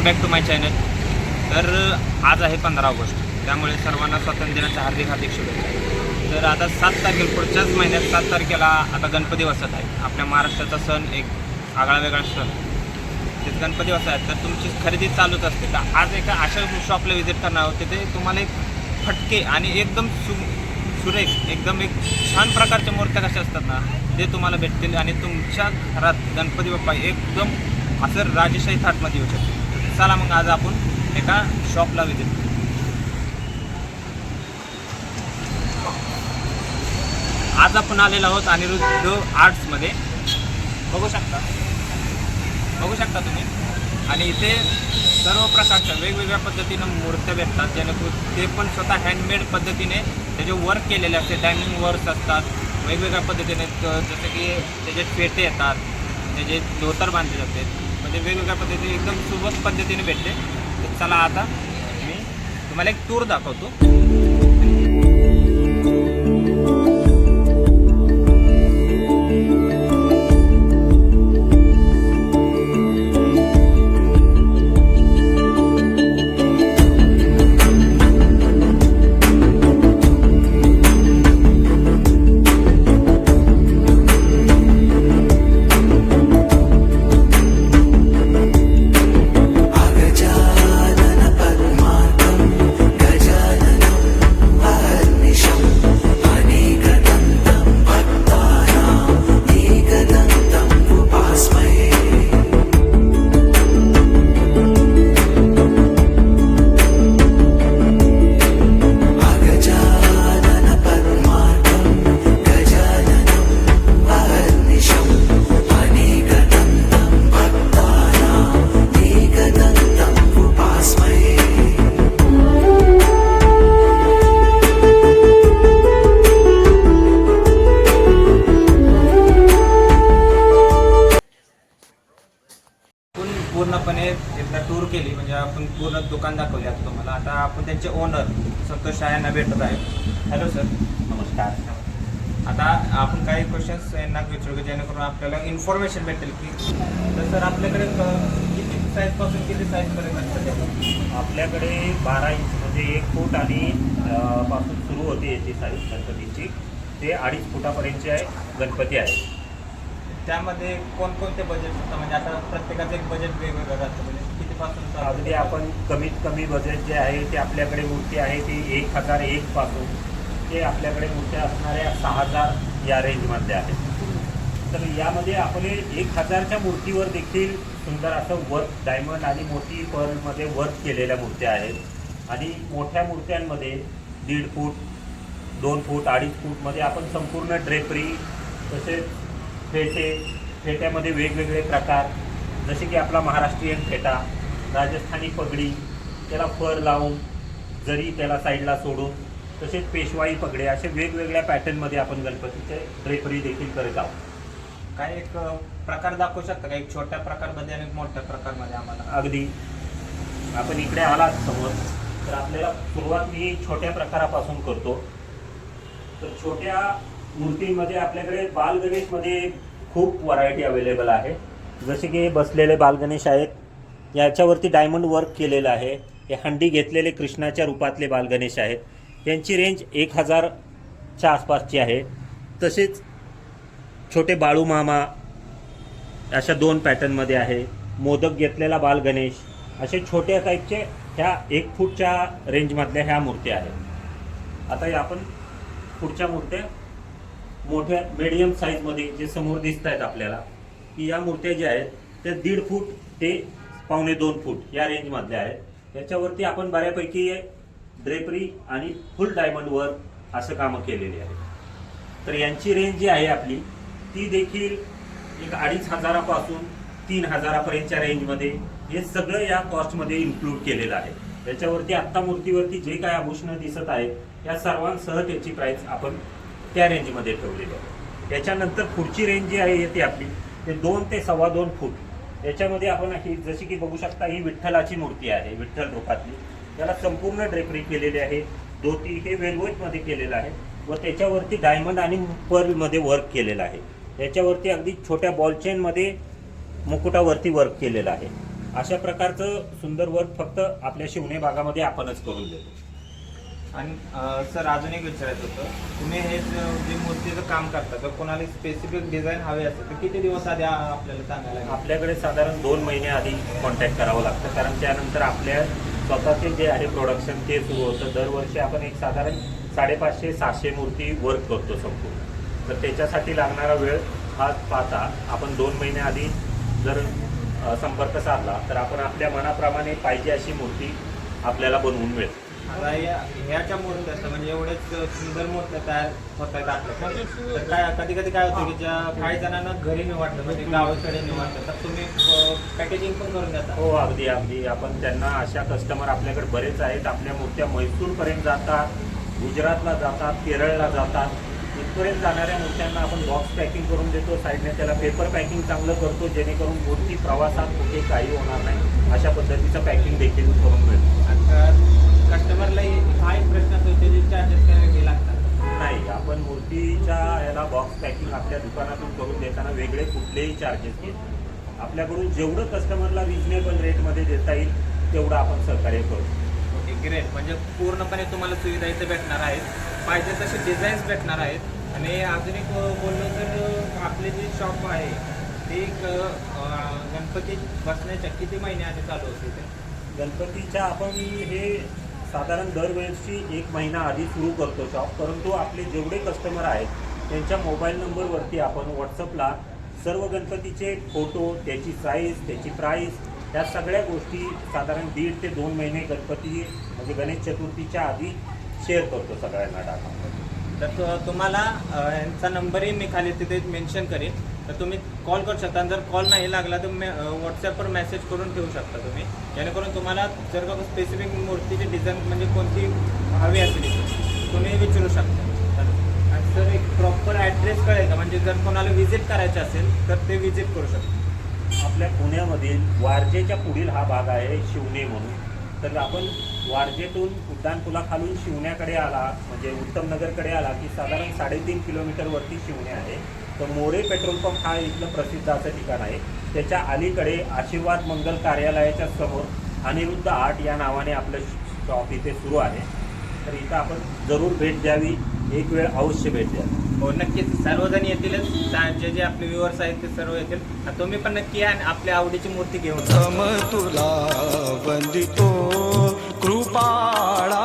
Welcome back to my channel तर आज आहे पंधरा ऑगस्ट. त्यामुळे सर्वांना स्वातंत्र्य दिनाच्या हार्दिक हार्दिक शुभेच्छा. तर आता सात तारखेला पुढच्याच महिन्यात सात तारखेला आता गणपती बसत आहे. आपल्या महाराष्ट्राचा सण एक आगळा वेगळा सण. तेच गणपती बसत आहे. तर तुमची खरेदी चालूच असते तर आज एका अशा शॉपला व्हिजिट करणार आहोत तिथे तुम्हाला एक फटके आणि एकदम सु सुरेख एकदम एक छान प्रकारच्या मूर्त्या कशा असतात ना ते तुम्हाला भेटतील आणि तुमच्या घरात गणपती बाप्पा एकदम असं राजेशाही थाटमध्ये येऊ शकते चला मग आज आपण एका शॉपला विजिट आज आपण आलेलो आहोत अनिरुद्ध आर्ट्समध्ये बघू शकता. बघू शकता तुम्ही. आणि इथे सर्व प्रकारच्या वेगवेगळ्या पद्धतीनं मूर्त्या भेटतात जेणेकरून ते पण स्वतः हँडमेड पद्धतीने त्याचे वर्क केलेले असते डायनिंग वर्क्स असतात वेगवेगळ्या पद्धतीने जसं की त्याचे पेटे येतात त्याचे धोतर बांधले जाते म्हणजे वेगवेगळ्या पद्धतीने एकदम सुबक पद्धतीने भेटते तर चला आता मी तुम्हाला एक टूर दाखवतो. केली म्हणजे आपण पूर्ण दुकान दाखवले आता तुम्हाला. आता आपण त्यांचे ओनर संतोष शाह यांना भेटत आहे. हॅलो सर नमस्कार. आता आपण काही क्वेश्चन्स यांना विचारू की जेणेकरून आपल्याला इन्फॉर्मेशन भेटेल की तर सर आपल्याकडे क- किती साईजपासून किती साईजपर्यंत असतं ते? आपल्याकडे बारा इंच म्हणजे एक फूट आणि अ, पासून सुरू होते याची साईज गणपतीची. ते अडीच फुटापर्यंतचे आहे गणपती आहे. त्यामध्ये कोणकोणते बजेट असतं? म्हणजे आता प्रत्येकाचं एक बजेट वेगवेगळं राहतं म्हणजे अगदी आपण कमीत कमी बजेट जे आहे ते आपल्याकडे मूर्ती आहे ती एक हजार एक पासून ते आपल्याकडे मूर्त्या असणाऱ्या सहा हजार या रेंजमध्ये आहेत तर यामध्ये आपले एक हजारच्या मूर्तीवर देखील सुंदर असं वर्क डायमंड आणि मोठी पर्लमध्ये वर्क केलेल्या मूर्त्या आहेत. आणि मोठ्या मूर्त्यांमध्ये दीड फूट दोन फूट अडीच फूटमध्ये आपण संपूर्ण ड्रेपरी तसेच फेटे फेट्यामध्ये वेगवेगळे प्रकार जसे की आपला महाराष्ट्रीयन फेटा राजस्थानी पगडी त्याला फर लावून जरी त्याला साईडला सोडून तसेच पेशवाई पगडे असे वेगवेगळ्या पॅटर्नमध्ये आपण गणपतीचे ड्रेपरी देखील करत आहोत. काय एक प्रकार दाखवू शकता का? एक छोट्या प्रकारमध्ये आणि एक मोठ्या प्रकारमध्ये आम्हाला? अगदी. आपण इकडे आलात समोर तर आपल्याला सुरुवात मी छोट्या प्रकारापासून करतो. तर छोट्या मूर्तींमध्ये आपल्याकडे बाल गणेशमध्ये खूप व्हरायटी अवेलेबल आहे. जसे की बसलेले बाल गणेश आहेत याच्यावरती डायमंड वर्क केलेलं आहे. हे हंडी घेतलेले कृष्णाच्या रूपातले बालगणेश आहेत. यांची रेंज एक हजारच्या आसपासची आहे. तसेच छोटे बाळू मामा अशा दोन पॅटर्नमध्ये आहे. मोदक घेतलेला बालगणेश असे छोट्या टाईपचे ह्या एक फूटच्या रेंजमधल्या ह्या मूर्त्या आहेत. आता या आपण पुढच्या मूर्त्या मोठ्या मिडियम साईजमध्ये जे समोर दिसत आहेत आपल्याला की या मूर्त्या ज्या आहेत त्या दीड फूट ते पावणे दोन फूट या रेंजमधल्या आहेत. याच्यावरती आपण बऱ्यापैकी ड्रेपरी आणि फुल डायमंडवर असं कामं केलेली आहे तर यांची रेंज जी आहे आपली ती देखील एक अडीच हजारापासून तीन हजारापर्यंतच्या रेंजमध्ये हे सगळं या कॉस्टमध्ये इन्क्लूड केलेलं आहे. त्याच्यावरती आत्ता मूर्तीवरती जे काय आभूषणं दिसत आहेत या सर्वांसह त्याची प्राईस आपण त्या रेंजमध्ये ठेवलेली आहे. त्याच्यानंतर पुढची रेंज जी आहे येते आपली ते दोन ते सव्वा दोन फूट. याच्यामध्ये आपण ही जशी की बघू शकता ही विठ्ठलाची मूर्ती आहे विठ्ठल रूपातली. त्याला संपूर्ण ड्रेपरी केलेली आहे. धोती हे वेलवेटमध्ये केलेलं आहे व त्याच्यावरती डायमंड आणि पर्लमध्ये वर्क केलेलं आहे. याच्यावरती अगदी छोट्या बॉल चेनमध्ये मुकुटावरती वर्क केलेलं आहे. अशा प्रकारचं सुंदर वर्क फक्त आपल्या शिवणे भागामध्ये आपणच करून देतो. आणि सर अजून एक विचारायचं होतं. तुम्ही हे जे मूर्तीचं काम करता तर कोणाला स्पेसिफिक डिझाईन हवे असेल तर किती दिवस आधी आपल्याला सांगायला लागेल? आपल्याकडे साधारण दोन महिने आधी कॉन्टॅक्ट करावं लागतं कारण त्यानंतर आपल्या स्वतःचे जे आहे प्रोडक्शन ते सुरू होतं दरवर्षी आपण एक साधारण साडेपाचशे सहाशे मूर्ती वर्क करतो संपूर्ण. तर त्याच्यासाठी लागणारा वेळ हा पाहता आपण दोन महिने आधी जर अ, संपर्क साधला तर आपण आपल्या मनाप्रमाणे पाहिजे अशी मूर्ती आपल्याला बनवून मिळते. आता या ह्याच्या मूर्त्या असतात म्हणजे एवढेच सुंदर मूर्त्या तयार होत आहेत आपल्याकडे तर काय कधी कधी काय होतं की ज्या काही जणांना घरी नाही वाटतं म्हणजे गावाकडे नाही वाटतं तर तुम्ही पॅकेजिंग पण करून देता. हो अगदी अगदी. आपण त्यांना अशा कस्टमर आपल्याकडे बरेच आहेत. आपल्या मूर्त्या म्हैसूरपर्यंत जातात गुजरातला जातात केरळला जातात. इथपर्यंत जाणाऱ्या मूर्त्यांना आपण बॉक्स पॅकिंग करून देतो साईडने त्याला पेपर पॅकिंग चांगलं करतो जेणेकरून मूर्ती प्रवासात कुठे काही होणार नाही. अशा पद्धतीचं पॅकिंग देखील करून मिळतो. कस्टमरला हा एक प्रश्न असतो त्याचे चार्जेस काय वेगळे लागतात नाही आपण मूर्तीच्या याला आपल्या दुकानातून करून देताना वेगळे कुठलेही चार्जेस घेत. आपल्याकडून जेवढं कस्टमरला रिजनेबल रेटमध्ये देता येईल तेवढं आपण सहकार्य करू. ओके ग्रेट म्हणजे पूर्णपणे तुम्हाला सुविधा इथे भेटणार आहेत. पाहिजे तसे डिझाईन्स भेटणार आहेत. आणि अजून एक बोललो तर आपले जे शॉप आहे ते एक गणपती बसण्याच्या किती महिने आधी चालू होते ते? गणपतीच्या आपण हे साधारण दरवेळेसची एक महिना आधी सुरू करतो शॉप परंतु आपले जेवढे कस्टमर आहेत त्यांच्या मोबाईल नंबरवरती आपण व्हॉट्सअपला सर्व गणपतीचे फोटो त्याची साईज त्याची प्राईस या सगळ्या गोष्टी साधारण दीड ते दोन महिने गणपती म्हणजे गणेश चतुर्थीच्या आधी शेअर करतो सगळ्यांना डाटा तर तु- तुम्हाला यांचा नंबरही मी खाली तिथे मेन्शन करेन. तर तुम्ही कॉल करू शकता. आणि जर कॉल नाही लागला तर मे व्हॉट्सॲपवर मेसेज करून ठेवू शकता तुम्ही. जेणेकरून तुम्हाला जर का स्पेसिफिक मूर्तीची डिझाईन म्हणजे कोणती हवी असेल तुम्ही विचारू शकता. आणि सर एक म्हणजे जर कोणाला व्हिजिट करायचं असेल तर ते व्हिजिट करू शकतो आपल्या पुण्यामधील वारजेच्या पुढील हा भाग आहे शिवणे म्हणून. तर आपण वारजेतून उड्डाणपुलाखालून शिवण्याकडे आला म्हणजे उत्तम नगरकडे आला की साधारण साडेतीन किलोमीटरवरती शिवणे आहे. तर मोरे पेट्रोल पंप हा इथलं प्रसिद्ध असं ठिकाण आहे. त्याच्या अलीकडे आशीर्वाद मंगल कार्यालयाच्या समोर अनिरुद्ध आर्ट या नावाने आपलं शॉप इथे सुरू आहे. तर इथं आपण जरूर भेट द्यावी. एक वेळ अवश्य भेट द्यावी. हो नक्कीच. सर्वजण येतीलच जे जे आपले व्ह्युअर्स आहेत ते सर्व येतील. तुम्ही पण नक्की या आणि आपल्या आवडीची मूर्ती घेऊन सम तुला वंदितो कृपाळा.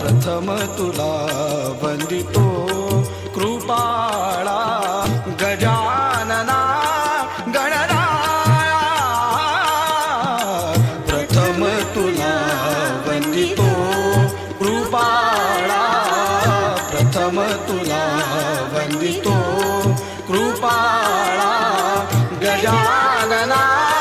प्रथम तुला वंदितो la la